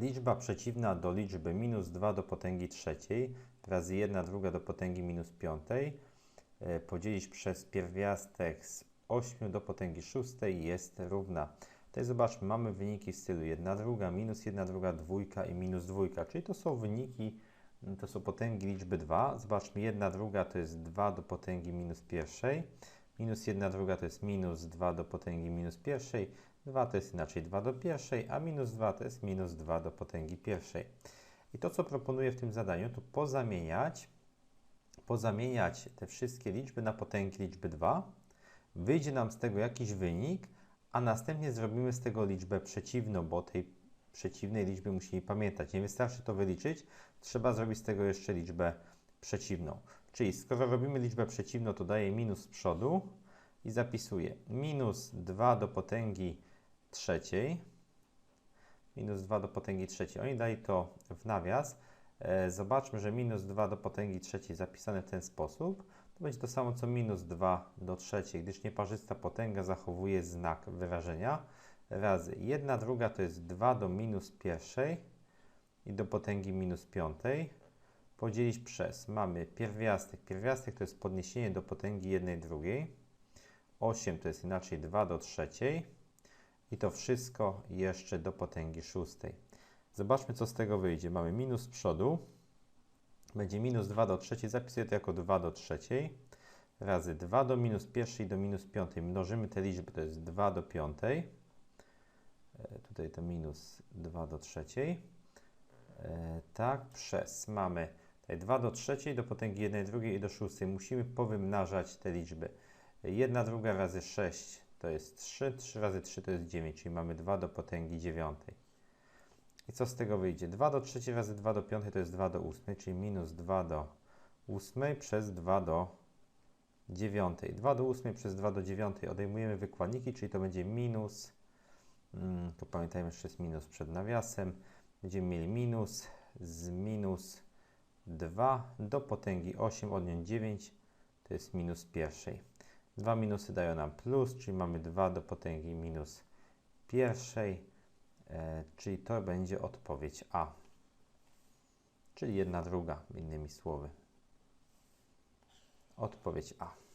Liczba przeciwna do liczby minus 2 do potęgi trzeciej razy 1 druga do potęgi minus piątej e, podzielić przez pierwiastek z 8 do potęgi szóstej jest równa. Tutaj zobaczmy, mamy wyniki w stylu 1 druga, minus 1 druga, dwójka i minus dwójka, czyli to są wyniki, mm, to są potęgi liczby 2. Zobaczmy, 1 druga to jest 2 do potęgi minus pierwszej, minus 1 druga to jest minus 2 do potęgi minus pierwszej, 2 to jest inaczej 2 do pierwszej, a minus 2 to jest minus 2 do potęgi pierwszej. I to, co proponuję w tym zadaniu, to pozamieniać, pozamieniać te wszystkie liczby na potęgi liczby 2. Wyjdzie nam z tego jakiś wynik, a następnie zrobimy z tego liczbę przeciwną, bo tej przeciwnej liczby musimy pamiętać. Nie wystarczy to wyliczyć, trzeba zrobić z tego jeszcze liczbę przeciwną. Czyli skoro robimy liczbę przeciwną, to daję minus z przodu i zapisuję minus 2 do potęgi trzeciej, minus 2 do potęgi trzeciej. Oni dali to w nawias. E, zobaczmy, że minus 2 do potęgi trzeciej zapisane w ten sposób, to będzie to samo co minus 2 do trzeciej, gdyż nieparzysta potęga zachowuje znak wyrażenia. Razy 1 druga to jest 2 do minus pierwszej i do potęgi minus piątej podzielić przez, mamy pierwiastek, pierwiastek to jest podniesienie do potęgi jednej drugiej, 8 to jest inaczej 2 do trzeciej i to wszystko jeszcze do potęgi szóstej. Zobaczmy, co z tego wyjdzie. Mamy minus z przodu, będzie minus 2 do trzeciej, zapisuję to jako 2 do trzeciej, razy 2 do minus pierwszej do minus piątej. Mnożymy te liczby, to jest 2 do piątej. E, tutaj to minus 2 do trzeciej. E, tak, przez mamy 2 do trzeciej, do potęgi 1 drugiej i do szóstej. Musimy powymnażać te liczby. 1 druga razy 6 to jest 3, 3 razy 3 to jest 9, czyli mamy 2 do potęgi 9. I co z tego wyjdzie? 2 do 3 razy 2 do 5 to jest 2 do 8, czyli minus 2 do 8 przez 2 do 9. 2 do 8 przez 2 do 9 odejmujemy wykładniki, czyli to będzie minus, hmm, to pamiętajmy, że jest minus przed nawiasem, będziemy mieli minus z minus 2 do potęgi 8 odjąć 9 to jest minus pierwszej. Dwa minusy dają nam plus, czyli mamy 2 do potęgi minus pierwszej, e, czyli to będzie odpowiedź A. Czyli jedna druga, innymi słowy. Odpowiedź A.